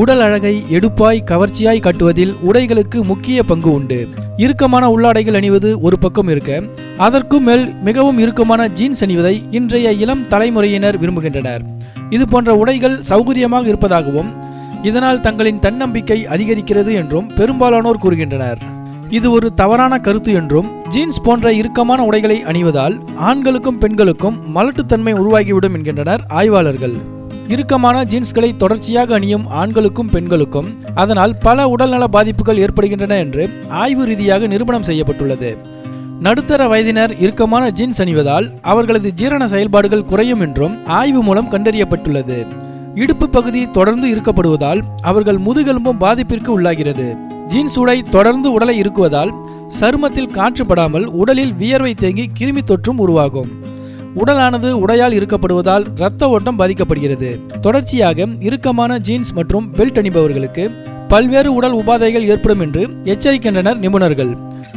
உடல் அழகை எடுப்பாய் கவர்ச்சியாய் கட்டுவதில் உடைகளுக்கு முக்கிய பங்கு உண்டு. இறுக்கமான உள்ளாடைகள் அணிவது ஒரு பக்கம் இருக்க அதற்கும் மேல் மிகவும் இறுக்கமான ஜீன்ஸ் அணிவதை இன்றைய இளம் தலைமுறையினர் விரும்புகின்றனர். இது போன்ற உடைகள் சௌகரியமாக இருப்பதாகவும் இதனால் தங்களின் தன்னம்பிக்கை அதிகரிக்கிறது என்றும் பெரும்பாலானோர் கூறுகின்றனர். இது ஒரு தவறான கருத்து என்றும் ஜீன்ஸ் போன்ற இறுக்கமான உடைகளை அணிவதால் ஆண்களுக்கும் பெண்களுக்கும் மலட்டுத்தன்மை உருவாகிவிடும் என்கின்றனர் ஆய்வாளர்கள். இறுக்கமான ஜீன்ஸ்களை தொடர்ச்சியாக அணியும் ஆண்களுக்கும் பெண்களுக்கும் அதனால் பல உடல்நல பாதிப்புகள் ஏற்படுகின்றன என்று ஆய்வு ரீதியாக நிரூபணம் செய்யப்பட்டுள்ளது. நடுத்தர வயதினர் இறுக்கமான ஜீன்ஸ் அணிவதால் அவர்களது ஜீரண செயல்பாடுகள் குறையும் என்றும் ஆய்வு மூலம் கண்டறியப்பட்டுள்ளது. இடுப்பு பகுதி தொடர்ந்து இருக்கப்படுவதால் அவர்கள் முதுகெலும்பும் பாதிப்பிற்கு உள்ளாகிறது. ஜீன்ஸ் உடை தொடர்ந்து உடலை இருக்குவதால் சருமத்தில் காற்றுப்படாமல் உடலில் வியர்வை தேங்கி கிருமி தொற்றும் உருவாகும். உடலானது உடையால் இருக்கப்படுவதால் இரத்த ஓட்டம் பாதிக்கப்படுகிறது. தொடர்ச்சியாக இறுக்கமான ஜீன்ஸ் மற்றும் பெல்ட் அணிபவர்களுக்கு பல்வேறு உடல் உபாதைகள் ஏற்படும் என்று எச்சரிக்கின்றனர் நிபுணர்கள்.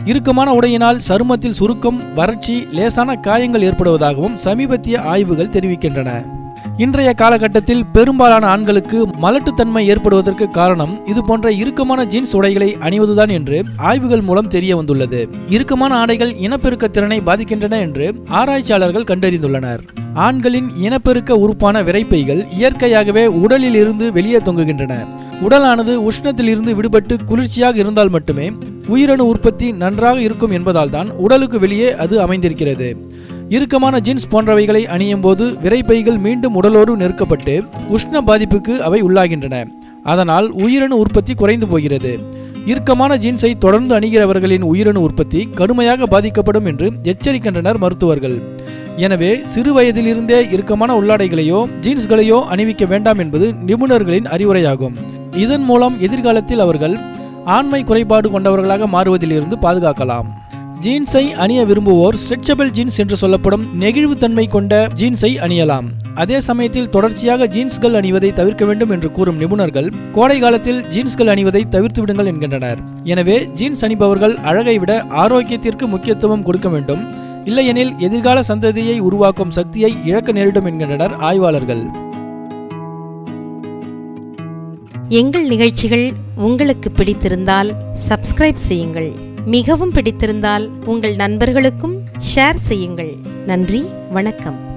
இறுக்கமான உடையினால் சருமத்தில் சுருக்கம் வறட்சி லேசான காயங்கள் ஏற்படுவதாகவும் சமீபத்திய ஆய்வுகள் தெரிவிக்கின்றன. இன்றைய காலகட்டத்தில் பெரும்பாலான ஆண்களுக்கு மலட்டுத்தன்மை ஏற்படுவதற்கு காரணம் இது போன்ற இறுக்கமான ஜீன்ஸ் உடைகளை அணிவதுதான் என்று ஆய்வுகள் மூலம் தெரிய வந்துள்ளது. இறுக்கமான ஆடைகள் இனப்பெருக்க திறனை பாதிக்கின்றன என்று ஆராய்ச்சியாளர்கள் கண்டறிந்துள்ளனர். ஆண்களின் இனப்பெருக்க உறுப்பான விரைப்பைகள் இயற்கையாகவே உடலில் இருந்து வெளியே தொங்குகின்றன. உடலானது உஷ்ணத்தில் இருந்து விடுபட்டு குளிர்ச்சியாக இருந்தால் மட்டுமே உயிரணு உற்பத்தி நன்றாக இருக்கும் என்பதால் தான் உடலுக்கு வெளியே அது அமைந்திருக்கிறது. இறுக்கமான ஜீன்ஸ் போன்றவைகளை அணியும் போது விரைப்பைகள் மீண்டும் உடலோடு நெருக்கப்பட்டு உஷ்ண பாதிப்புக்கு அவை உள்ளாகின்றன. அதனால் உயிரணு உற்பத்தி குறைந்து போகிறது. இறுக்கமான ஜீன்ஸை தொடர்ந்து அணிகிறவர்களின் உயிரணு உற்பத்தி கடுமையாக பாதிக்கப்படும் என்று எச்சரிக்கின்றனர் மருத்துவர்கள். எனவே சிறு வயதிலிருந்தே இறுக்கமான உள்ளாடைகளையோ ஜீன்ஸ்களையோ அணிவிக்க வேண்டாம் என்பது நிபுணர்களின் அறிவுரையாகும். இதன் மூலம் எதிர்காலத்தில் அவர்கள் ஆண்மை குறைபாடு கொண்டவர்களாக மாறுவதிலிருந்து பாதுகாக்கலாம். ஜீன்ஸை அணிய விரும்புவோர் ஸ்ட்ரெச்சபிள் ஜீன்ஸ் என்று சொல்லப்படும் நெகிழ்வுத்தன்மை கொண்ட ஜீன்ஸை அணியலாம். அதே சமயத்தில் தொடர்ச்சியாக ஜீன்ஸ்கள் அணிவதை தவிர்க்க வேண்டும் என்று கூறும் நிபுணர்கள் கோடை காலத்தில் ஜீன்ஸ்கள் அணிவதை தவிர்த்து விடுங்கள் என்கின்றனர். எனவே ஜீன்ஸ் அணிபவர்கள் அழகை விட ஆரோக்கியத்திற்கு முக்கியத்துவம் கொடுக்க வேண்டும். இல்லையெனில் எதிர்கால சந்ததியை உருவாக்கும் சக்தியை இழக்க நேரிடும் என்கின்றனர் ஆய்வாளர்கள். எங்கள் நிகழ்ச்சிகள் உங்களுக்கு பிடித்திருந்தால் சப்ஸ்கிரைப் செய்யுங்கள். மிகவும் பிடித்திருந்தால் உங்கள் நண்பர்களுக்கும் ஷேர் செய்யுங்கள். நன்றி வணக்கம்.